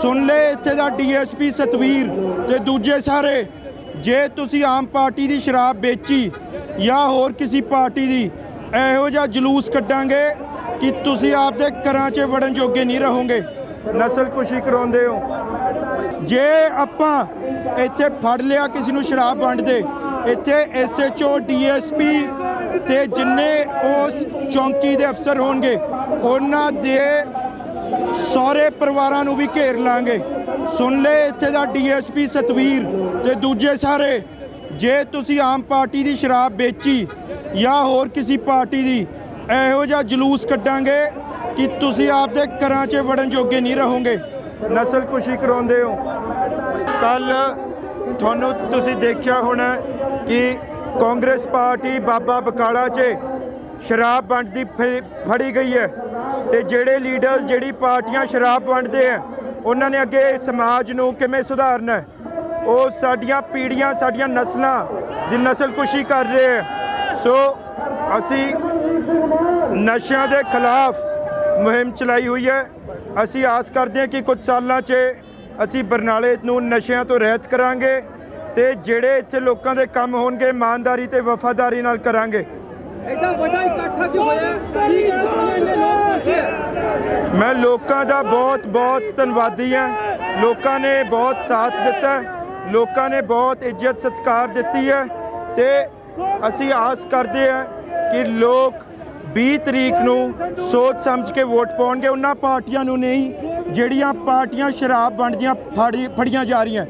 ਸੁਣ ਲੈ ਇੱਥੇ ਦਾ ਡੀਐਸਪੀ ਸਤਵੀਰ ਤੇ ਦੂਜੇ ਸਾਰੇ। ਜੇ ਤੁਸੀਂ ਆਮ ਪਾਰਟੀ ਦੀ ਸ਼ਰਾਬ ਵੇਚੀ ਜਾਂ ਹੋਰ ਕਿਸੇ ਪਾਰਟੀ ਦੀ, ਇਹੋ ਜਿਹਾ ਜਲੂਸ ਕੱਢਾਂਗੇ ਕਿ ਤੁਸੀਂ ਆਪਦੇ ਘਰਾਂ 'ਚ ਵੜਨ ਜੋਗੇ ਨਹੀਂ ਰਹੋਗੇ। ਨਸਲ ਕੁਸ਼ੀ ਕਰਾਉਂਦੇ ਹੋ। ਜੇ ਆਪਾਂ ਇੱਥੇ ਫੜ ਲਿਆ ਕਿਸੇ ਨੂੰ ਸ਼ਰਾਬ ਵੰਡਦੇ ਇੱਥੇ ਐਸਐਚਓ ਡੀਐਸਪੀ ਤੇ ਜਿੰਨੇ ਉਸ ਚੌਂਕੀ ਦੇ ਅਫਸਰ ਹੋਣਗੇ, ਉਹਨਾਂ ਦੇ ਸਾਰੇ ਪਰਿਵਾਰਾਂ ਨੂੰ ਵੀ ਘੇਰ ਲਾਂਗੇ। ਸੁਣ ਲੈ ਇੱਥੇ ਦਾ ਡੀਐਸਪੀ ਸਤਵੀਰ ਤੇ ਦੂਜੇ ਸਾਰੇ। ਜੇ ਤੁਸੀਂ ਆਮ ਪਾਰਟੀ ਦੀ ਸ਼ਰਾਬ ਵੇਚੀ ਜਾਂ ਹੋਰ ਕਿਸੇ ਪਾਰਟੀ ਦੀ, ਇਹੋ ਜਿਹਾ ਜਲੂਸ ਕੱਢਾਂਗੇ ਕਿ ਤੁਸੀਂ ਆਪਦੇ ਘਰਾਂ 'ਚ ਵੜਨ ਜੋਗੇ ਨਹੀਂ ਰਹੋਗੇ। ਨਸਲ ਕੁਸ਼ੀ ਕਰਾਉਂਦੇ ਹੋ। ਕੱਲ ਤੁਹਾਨੂੰ ਤੁਸੀਂ ਦੇਖਿਆ ਹੋਣਾ ਕਿ ਕਾਂਗਰਸ ਪਾਰਟੀ ਬਾਬਾ ਬਕਾਲਾ 'ਚ ਸ਼ਰਾਬ ਵੰਡਦੀ ਫ- ਫੜੀ ਗਈ ਹੈ। ਤੇ ਜਿਹੜੇ ਲੀਡਰ ਜਿਹੜੀ ਪਾਰਟੀਆਂ ਸ਼ਰਾਬ ਵੰਡਦੇ ਆ, ਉਹਨਾਂ ਨੇ ਅੱਗੇ ਸਮਾਜ ਨੂੰ ਕਿਵੇਂ ਸੁਧਾਰਨਾ ਉਹ ਸਾਡੀਆਂ ਪੀੜ੍ਹੀਆਂ, ਸਾਡੀਆਂ ਨਸਲਾਂ ਦੀ ਨਸਲਕੁਸ਼ੀ ਕਰ ਰਹੇ ਆ। ਸੋ ਅਸੀਂ ਨਸ਼ਿਆਂ ਦੇ ਖਿਲਾਫ ਮੁਹਿੰਮ ਚਲਾਈ ਹੋਈ ਹੈ। ਅਸੀਂ ਆਸ ਕਰਦੇ ਹਾਂ ਕਿ ਕੁਝ ਸਾਲਾਂ 'ਚ ਅਸੀਂ ਬਰਨਾਲੇ ਨੂੰ ਨਸ਼ਿਆਂ ਤੋਂ ਰਹਿਤ ਕਰਾਂਗੇ ਤੇ ਜਿਹੜੇ ਇੱਥੇ ਲੋਕਾਂ ਦੇ ਕੰਮ ਹੋਣਗੇ, ਇਮਾਨਦਾਰੀ ਤੇ ਵਫਾਦਾਰੀ ਨਾਲ ਕਰਾਂਗੇ। ਐਡਾ ਵੱਡਾ ਇਕੱਠ ਅੱਜ ਹੋਇਆ? ਕੀ ਕਹਿਣਾ ਚਾਹੁੰਦੇ ਇੰਨੇ ਲੋਕ ਪਹੁੰਚੇ। ਮੈਂ ਲੋਕਾਂ ਦਾ ਬਹੁਤ ਬਹੁਤ ਧੰਨਵਾਦੀ ਹਾਂ। ਲੋਕਾਂ ਨੇ ਬਹੁਤ ਸਾਥ ਦਿੱਤਾ ਲੋਕਾਂ ਨੇ ਬਹੁਤ ਇੱਜ਼ਤ, ਸਤਿਕਾਰ ਦਿੱਤੀ ਹੈ। ਤੇ ਅਸੀਂ ਆਸ ਕਰਦੇ ਹਾਂ ਕਿ ਲੋਕ 20 ਤਰੀਕ ਨੂੰ ਸੋਚ ਸਮਝ ਕੇ ਵੋਟ ਪਾਉਣਗੇ। ਉਹਨਾਂ ਪਾਰਟੀਆਂ ਨੂੰ ਨਹੀਂ, ਜਿਹੜੀਆਂ ਪਾਰਟੀਆਂ ਸ਼ਰਾਬ ਵੰਡਦੀਆਂ, ਫੜੀ ਫੜੀਆਂ ਜਾ ਰਹੀਆਂ।